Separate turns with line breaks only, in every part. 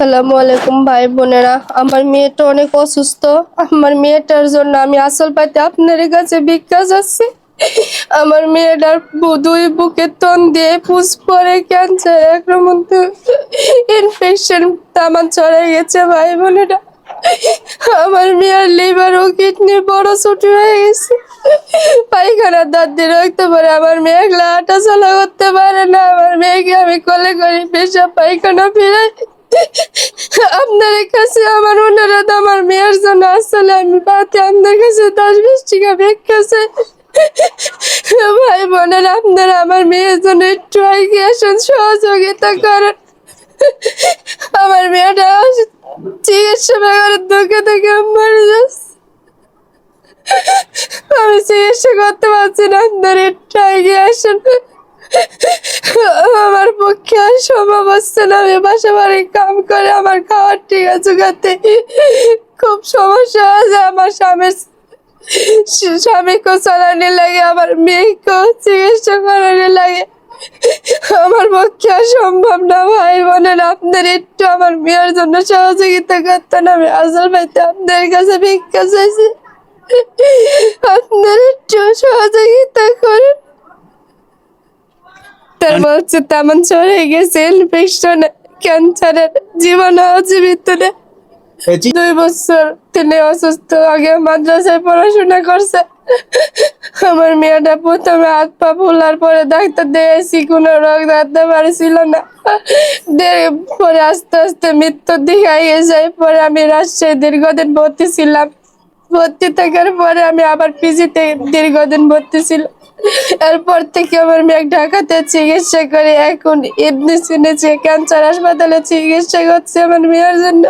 আসসালামু আলাইকুম ভাই বোনেরা। আমার মেয়েটা অনেক অসুস্থ। আমার মেয়েটার জন্য আমি আসল পাইতে আপনার কাছে ভিক্ষা যাচ্ছি আমার মেয়েটার দুই বুকে তন দিয়ে পুষ পরে ক্যান্সার একরকম ইনফেকশন তামান চড়ে গেছে ভাই বোনেরা। আমার মেয়ের লিভার ও কিডনি বড় ছুটি হয়ে গেছে। পায়খানার দাঁত দিয়ে রাখতে পারে আমার মেয়ে একলা হাঁটা চলা করতে পারে না। আমার মেয়েকে আমি কলে করি পেশা পায়খানা ফিরাই আপনার কাছে আমার অনুরোধ, আমার মেয়ের জন্য আসলে আমি পাতে আপনার কাছে দশ বিশ টাকা ভিক্ষা চাই। ভাই বোনের, আপনারা আমার মেয়ের জন্য একটু এগিয়ে আসুন, সহযোগিতা করেন। আমার মেয়েটা চিকিৎসা বেকারের দুঃখে থেকে মরে যাচ্ছে। আমি চিকিৎসা করতে পারছি না, আপনারা একটু এগিয়ে আসুন। আমার পক্ষে আর সম্ভব হচ্ছে না। আমি বাসা কাম করে আমার খাওয়ার টিকা জোগাতে খুব সমস্যা আছে। আমার স্বামীর স্বামীকেও চালানি লাগে, আমার মেয়েকেও চিকিৎসা করানি লাগে। আমার পক্ষে আর সম্ভব না। ভাই বোনেন আপনার একটু আমার মেয়ের জন্য সহযোগিতা করতেন। আমি আসল ভাইতে আপনাদের কাছে ভিক্ষা চাইছি। আপনার একটু সহযোগিতা করুন। তেমন চড়ে গেছে ইনফেকশন ক্যান্সারের জীবন দুই বছর তিনি অসুস্থ আগে মাদ্রাসায় পড়াশোনা করছে। আমার মেয়েটা প্রথমে হাত পা ফুলার পরে ডাক্তার দিয়েছি কোনো রোগ ধরতে পারছিল না। পরে আস্তে আস্তে মৃত্যুর দিকে এগিয়ে যায় পরে আমি রাজশাহী দীর্ঘদিন ভর্তি ছিলাম। ভর্তি থাকার পরে আমি আবার পিজিতে দীর্ঘদিন ভর্তি ছিল। এরপর থেকে আমার মেয়ে ঢাকাতে চিকিৎসা করে এখন ইবনে শুনেছে ক্যান্সার হাসপাতালে চিকিৎসা করছে আমার মেয়ের জন্য।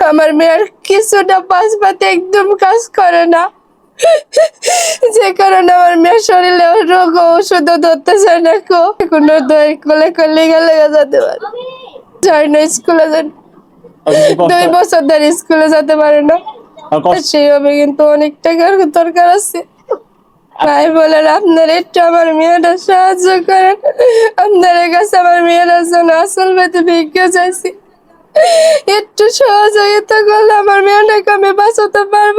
আমার মেয়ের কিছুটা পাশপাতে একদম কাজ করে না। যে কারণে আমার মেয়ের শরীরে রোগ ওষুধ ধরতেছে না কো কোনো দই কোলে কোলে গেলে যেতে পারে। যায় না স্কুলে
কষ্ট-
দুই বছর ধরে স্কুলে যেতে পারে না। সেইভাবে কিন্তু অনেক টাকার দরকার আছে। ভাই বলেন, আপনার একটু আমার মেয়েটা সাহায্য করেন। আপনার কাছে আমার মেয়েটার জন্য আসল বেতে ভিক্ষা চাইছি। একটু সহযোগিতা করলে আমার মেয়েটাকে আমি বাঁচাতে পারব।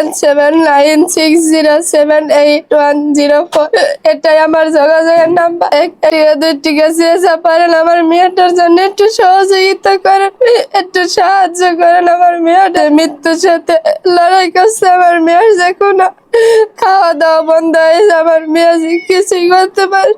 One seven nine six zero seven eight one zero four এটাই আমার যোগাযোগের নাম্বার। একটা দুই পারেন আমার মেয়েটার জন্য। একটু সহযোগিতা করেন। একটু সাহায্য করেন আমার মেয়েটা মৃত্যুর সাথে। লড়াই করছে আমার মেয়ের যে কোনো। খাওয়া দাওয়া বন্ধ হয়েছে আমার মেয়ে কিছুই করতে পারে